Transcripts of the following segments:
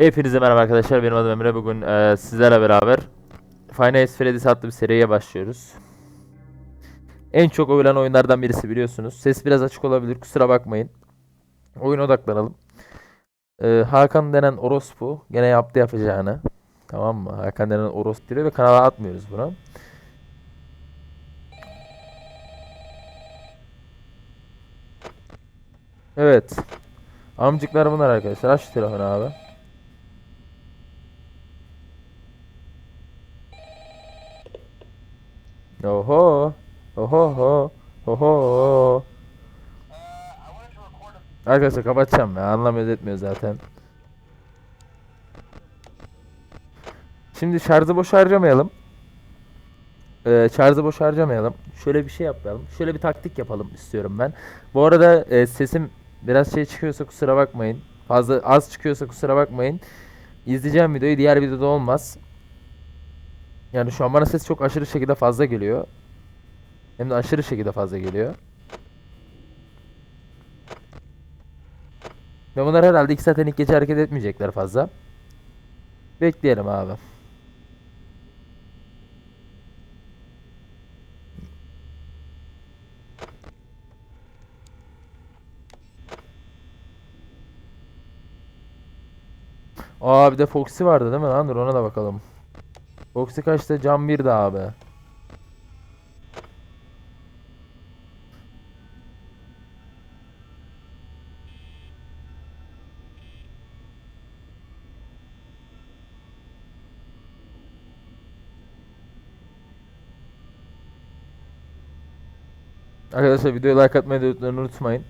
Hepinize merhaba arkadaşlar. Benim adım Emre. Bugün e, sizlerle beraber Nights Freddy's adlı bir seriye başlıyoruz. En çok oynanan oyunlardan birisi biliyorsunuz. Ses biraz açık olabilir. Kusura bakmayın. Oyuna odaklanalım. E, Hakan denen orospu gene yaptı yapacağını. Tamam mı? Hakan denen orospu diyor ve kanala atmıyoruz bunu. Evet. Amcıklar bunlar arkadaşlar. Aç telefonu abi. Oho. Oho. Oho. Arkadaşlar kapatacağım ya. Anlamıyoruz etmiyor zaten. Şimdi şarjı boş harcamayalım. Ee, şarjı boş harcamayalım. Şöyle bir şey yapalım. Şöyle bir taktik yapalım istiyorum ben. Bu arada e, sesim biraz şey çıkıyorsa kusura bakmayın. Fazla az çıkıyorsa kusura bakmayın. İzleyeceğim videoyu diğer videoda olmaz. Yani şu an bana ses çok aşırı şekilde fazla geliyor. Hem de aşırı şekilde fazla geliyor. Ve bunlar herhalde iki zaten ilk gece hareket etmeyecekler fazla. Bekleyelim abi. Aa bir de Foxy vardı değil mi lan? Dur ona da bakalım. Foxy kaçta? Cam 1'de abi. Arkadaşlar videoya like atmayı da unutmayın.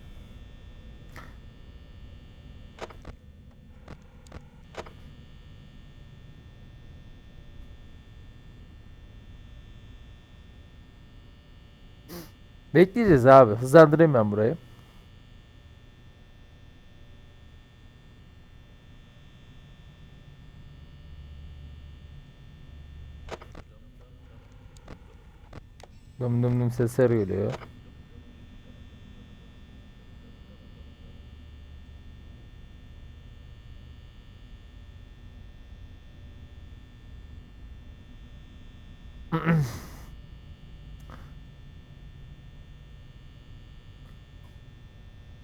Bekleyeceğiz abi. Hızlandırayım ben burayı. Dım dım dım sesler geliyor.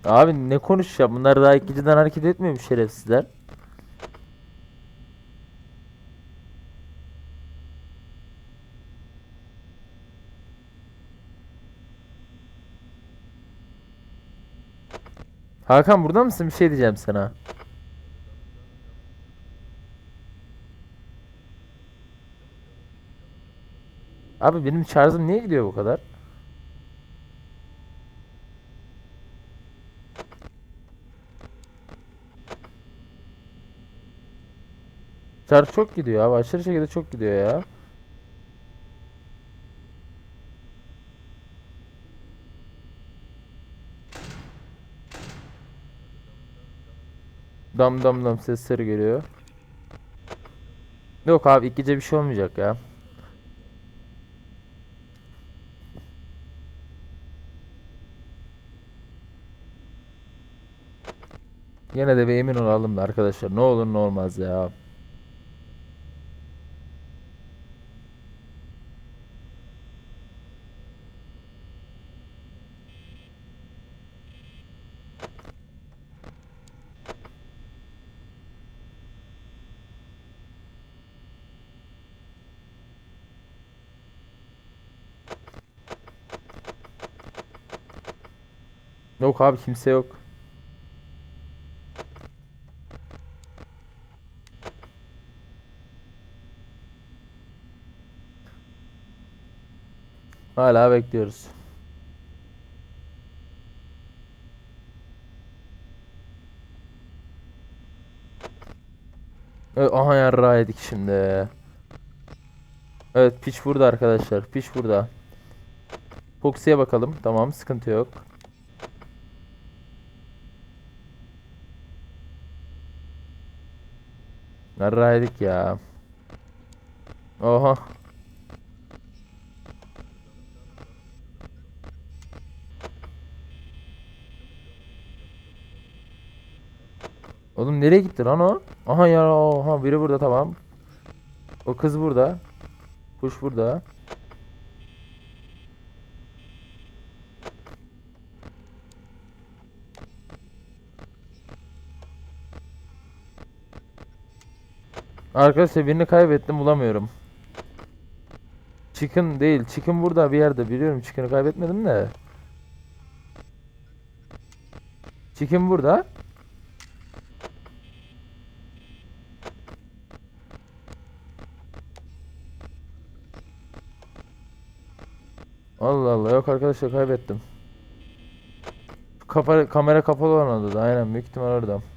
Abi ne konuşacağım? Bunlar daha ilk geceden hareket etmiyor mu şerefsizler? Hakan burada mısın? Bir şey diyeceğim sana. Abi benim şarjım niye gidiyor bu kadar? Şarj çok gidiyor abi. Aşırı şekilde çok gidiyor ya. Dam dam dam sesleri geliyor. Yok abi ilk gece bir şey olmayacak ya. Yine de bir emin olalım da arkadaşlar. Ne olur ne olmaz ya. Yok abi kimse yok. Hala bekliyoruz. Evet, aha yarrağı yedik şimdi. Evet piç burada arkadaşlar. Piç burada. Foxy'ye bakalım. Tamam sıkıntı yok. Yarrağı yedik ya. Oha. Oğlum nereye gitti lan o? Aha ya aha biri burada tamam. O kız burada. Kuş burada. Arkadaşlar birini kaybettim bulamıyorum. Chicken değil. Chicken burada bir yerde biliyorum. Chicken'ı kaybetmedim de. Chicken burada. Allah Allah yok arkadaşlar kaybettim. Kafa, kamera kapalı olan odada aynen büyük ihtimal orada.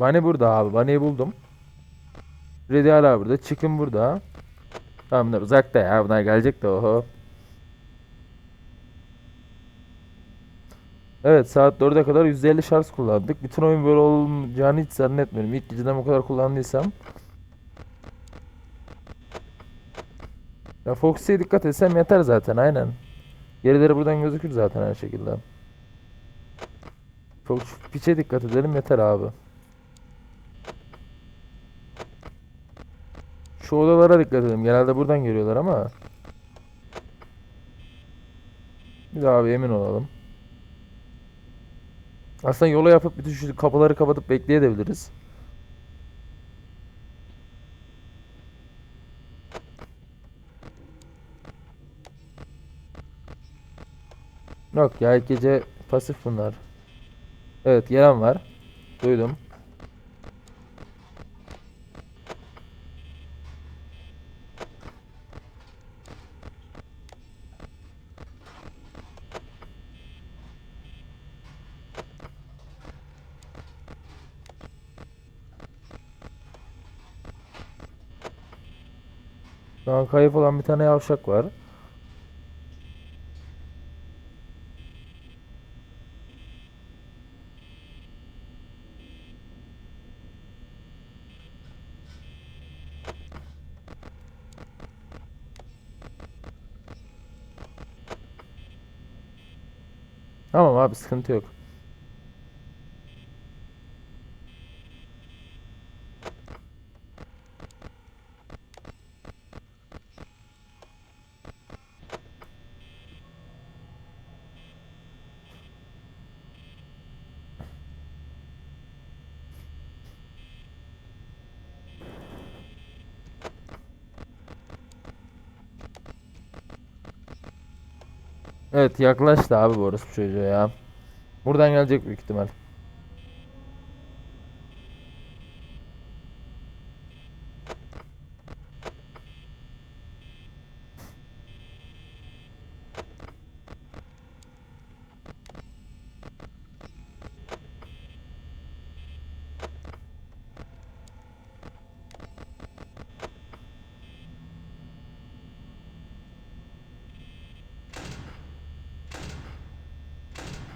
Bunny burada abi. Bunny'yi buldum. Freddy hala burada. Chicken burada. Tamam bunlar uzakta ya. Bunlar gelecek de oho. Evet saat 4'e kadar %50 şarj kullandık. Bütün oyun böyle olacağını hiç zannetmiyorum. İlk geceden bu kadar kullandıysam. Ya Foxy'ye dikkat etsem yeter zaten aynen. Gerileri buradan gözükür zaten her şekilde. Çok piçe dikkat edelim yeter abi. Şu odalara dikkat edelim. Genelde buradan görüyorlar ama. Bir daha bir emin olalım. Aslında yola yapıp bütün şu kapıları kapatıp bekleyebiliriz. Yok ya gece pasif bunlar. Evet gelen var. Duydum. Kayıp olan bir tane yavşak var. Tamam abi sıkıntı yok. Evet yaklaştı abi bu orospu çocuğu ya. Buradan gelecek büyük ihtimal.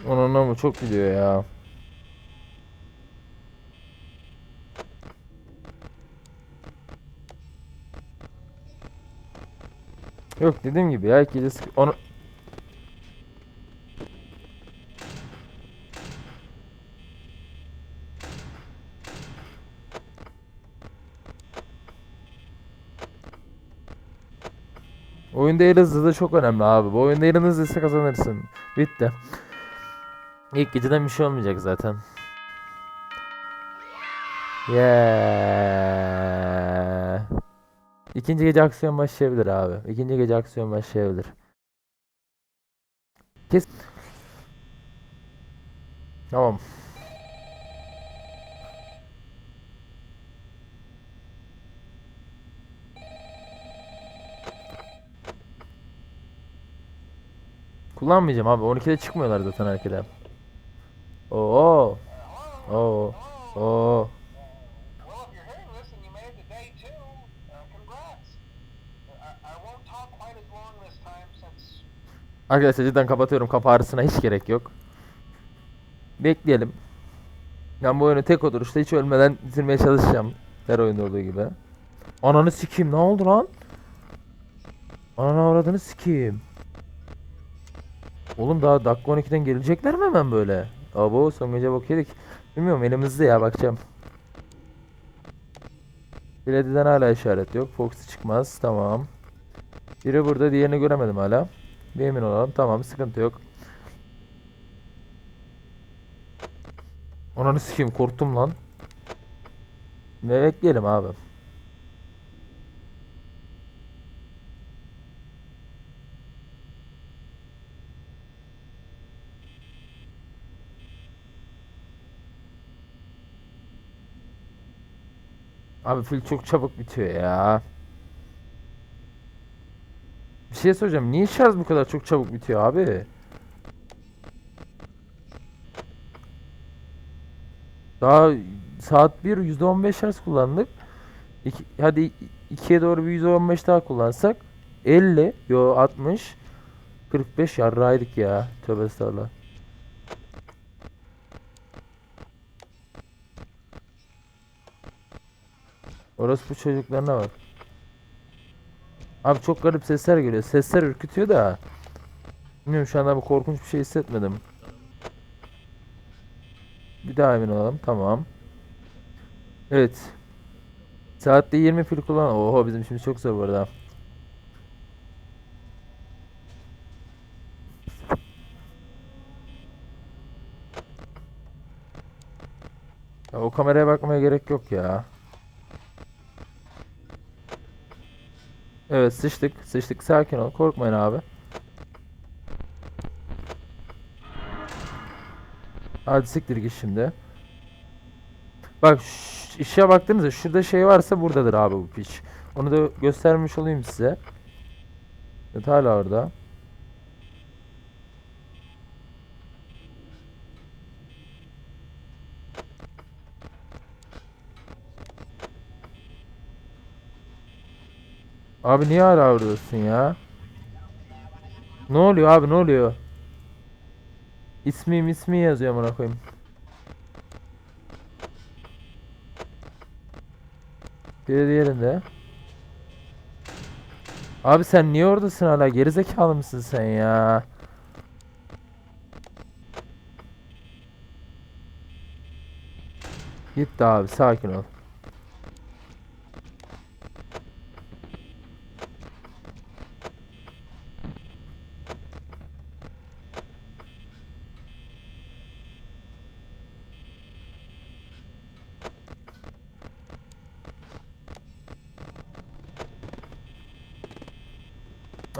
Onun ama çok gidiyor ya. Yok dediğim gibi ya gece sık- onu Oyunda el hızı da çok önemli abi. Bu oyunda el hızlıysa kazanırsın. Bitti. İlk geceden bir şey olmayacak zaten. Yeah. İkinci gece aksiyon başlayabilir abi. İkinci gece aksiyon başlayabilir. Kes. Tamam. Kullanmayacağım abi. 12'de çıkmıyorlar zaten harekete. Oo. Oo. Oo. Arkadaşlar cidden kapatıyorum kafa ağrısına hiç gerek yok. Bekleyelim. Ben bu oyunu tek oturuşta hiç ölmeden bitirmeye çalışacağım. Her oyunda olduğu gibi. Ananı sikeyim ne oldu lan? Ananı avradını sikeyim. Oğlum daha dakika 12'den gelecekler mi hemen böyle? Abo son gece bok yedik. Bilmiyorum elimizde ya bakacağım. Biledi'den hala işaret yok. Foxy çıkmaz. Tamam. Biri burada diğerini göremedim hala. Bir emin olalım. Tamam sıkıntı yok. Ananı sikeyim korktum lan. Ne bekleyelim abi. Abi fil çok çabuk bitiyor ya. Bir şey soracağım. Niye şarj bu kadar çok çabuk bitiyor abi? Daha saat 1 %15 şarj kullandık. İki, hadi 2'ye doğru bir %15 daha kullansak 50 yo 60 45 yarraydık ya. Tövbe estağfurullah. Orası bu çocuklarına bak. Abi çok garip sesler geliyor. Sesler ürkütüyor da. Bilmiyorum şu anda bu korkunç bir şey hissetmedim. Bir daha emin olalım. Tamam. Evet. Saatte 20 fil kullan. Oho bizim işimiz çok zor bu arada. Ya o kameraya bakmaya gerek yok ya. Evet sıçtık. Sıçtık. Sakin ol. Korkmayın abi. Hadi siktir git şimdi. Bak işe baktığınızda şurada şey varsa buradadır abi bu piç. Onu da göstermiş olayım size. Evet hala orada. Abi niye hala oradasın ya? Ne oluyor abi ne oluyor? İsmi ismi yazıyor amına koyayım. Bir de diğerinde. Abi sen niye oradasın hala? Gerizekalı mısın sen ya? Gitti abi sakin ol.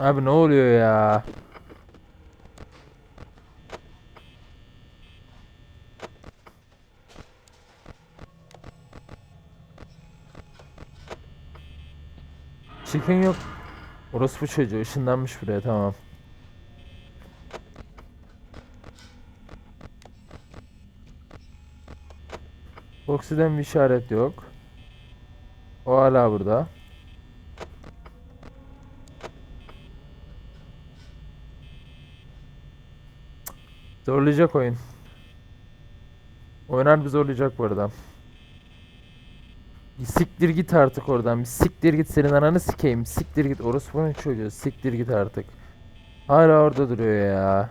Abi ne oluyor ya? Chicken yok. Orası bu çocuğu ışınlanmış buraya tamam. Foxy'den bir işaret yok. O hala burada. Zorlayacak oyun. Oynar bir zorlayacak bu arada. Bir siktir git artık oradan. Bir siktir git senin ananı sikeyim. Siktir git. Orospunun çocuğu. Siktir git artık. Hala orada duruyor ya.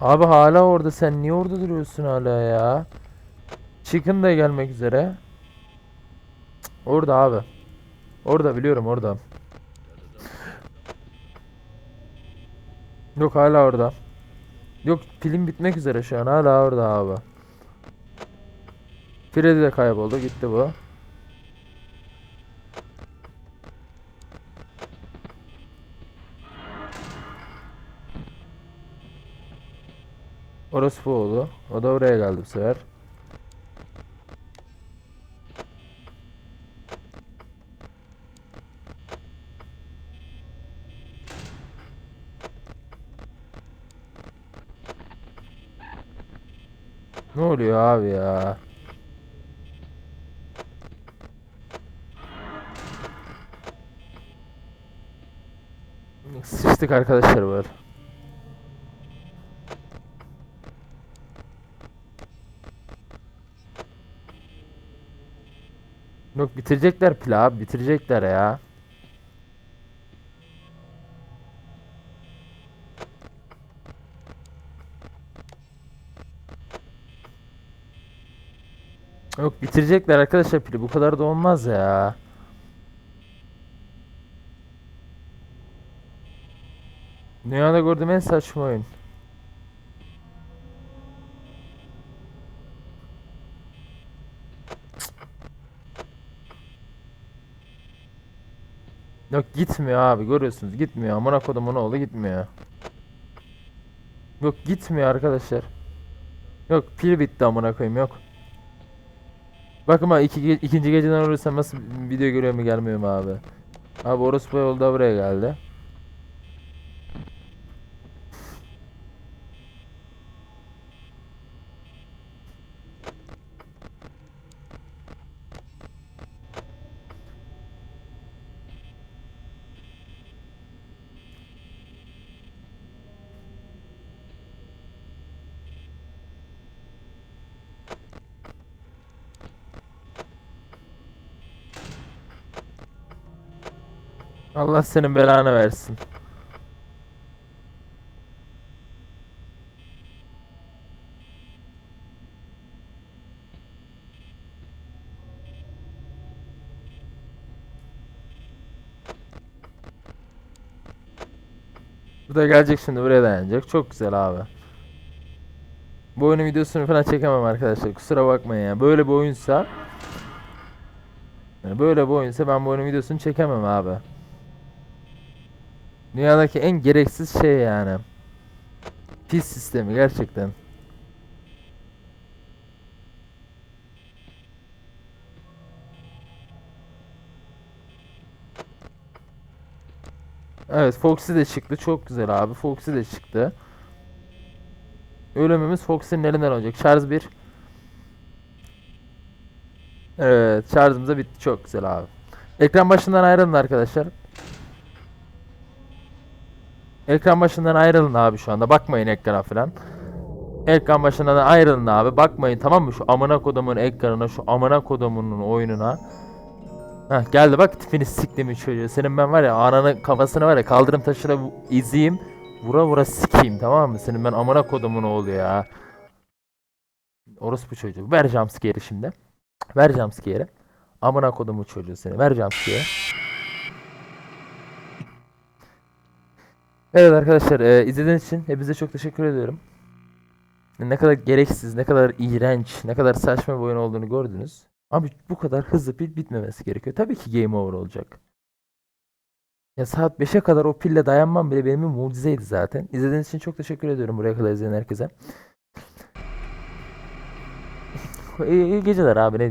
Abi hala orada. Sen niye orada duruyorsun hala ya? Chicken da gelmek üzere. Orada abi. Orada biliyorum orada. Yok hala orada. Yok pilim bitmek üzere şu an hala orada abi. Freddy de kayboldu gitti bu. Orası bu oldu. O da oraya geldi bu sefer. Ne oluyor abi ya? Sıçtık arkadaşlar bu arada. Yok bitirecekler pil abi bitirecekler ya. Yok bitirecekler arkadaşlar pili bu kadar da olmaz ya. Dünyada gördüğüm en saçma oyun. Yok gitmiyor abi görüyorsunuz gitmiyor. Amına kodumun oğlu gitmiyor. Yok gitmiyor arkadaşlar. Yok pil bitti amına koyayım yok. Bakın ha iki, ikinci geceden olursa nasıl video görüyor mu gelmiyor mu abi? Abi orospu yolda da buraya geldi. Allah senin belanı versin. Bu da gelecek şimdi buraya dayanacak. Çok güzel abi. Bu oyunun videosunu falan çekemem arkadaşlar. Kusura bakmayın ya. Böyle bir oyunsa yani böyle bir oyunsa ben bu oyunun videosunu çekemem abi. Dünyadaki en gereksiz şey yani. Pis sistemi gerçekten. Evet Foxy de çıktı. Çok güzel abi. Foxy de çıktı. Ölümümüz Foxy'nin elinden olacak. Şarj 1. Evet da bitti. Çok güzel abi. Ekran başından ayrılın arkadaşlar. Ekran başından ayrılın abi şu anda. Bakmayın ekrana falan. Ekran başından ayrılın abi. Bakmayın tamam mı? Şu amına kodumun ekranına, şu amına kodumunun oyununa. Heh geldi bak tipini siktiğimi çocuğu. Senin ben var ya ananın kafasını var ya kaldırım taşına izeyim. Vura vura sikeyim tamam mı? Senin ben amına kodumun oğlu ya. Orospu çocuğu. Ver jumpscare'i şimdi. Ver jumpscare'i. Amına kodumun çocuğu seni. Ver jumpscare'i. Evet arkadaşlar e, izlediğiniz için hepinize çok teşekkür ediyorum. Ne kadar gereksiz, ne kadar iğrenç, ne kadar saçma bir oyun olduğunu gördünüz. Abi bu kadar hızlı pil bitmemesi gerekiyor. Tabii ki game over olacak. Ya saat 5'e kadar o pille dayanmam bile benim bir mucizeydi zaten. İzlediğiniz için çok teşekkür ediyorum buraya kadar izleyen herkese. iyi, geceler abi ne diyeyim.